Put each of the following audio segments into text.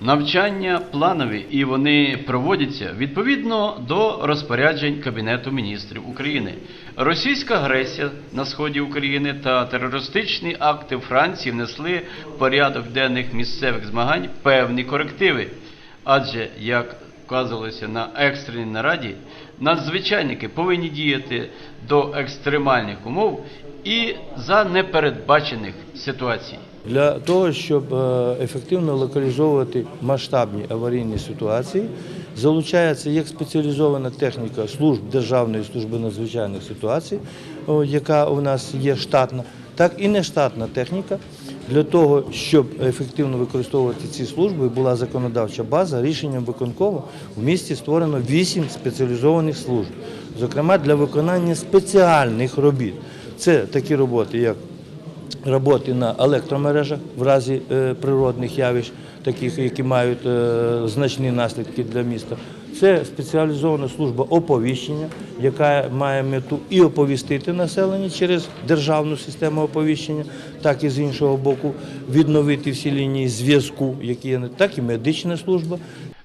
Навчання планові і вони проводяться відповідно до розпоряджень Кабінету міністрів України. Російська агресія на сході України та терористичні акти Франції внесли в порядок денних місцевих змагань певні корективи. Адже, як вказувалося на екстреній нараді, надзвичайники повинні діяти до екстремальних умов і за непередбачених ситуацій. Для того, щоб е, ефективно локалізовувати масштабні аварійні ситуації, залучається як спеціалізована техніка служб Державної служби надзвичайних ситуацій, яка у нас є штатна, так і нештатна техніка. Для того, щоб ефективно використовувати ці служби, була законодавча база. Рішенням виконкому в місті створено 8 спеціалізованих служб, зокрема для виконання спеціальних робіт. Це такі роботи, як роботи на електромережах в разі е, природних явищ, таких, які мають е, значні наслідки для міста. Це спеціалізована служба оповіщення, яка має мету і оповістити населення через державну систему оповіщення, так і з іншого боку відновити всі лінії зв'язку, які є, так і медична служба.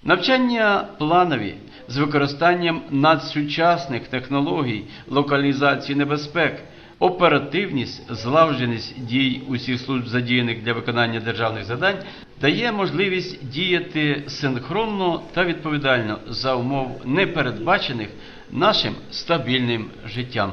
Навчання планові з використанням надсучасних технологій локалізації небезпек, оперативність, злагодженість дій усіх служб задіяних для виконання державних завдань дає можливість діяти синхронно та відповідально за умов непередбачених нашим стабільним життям.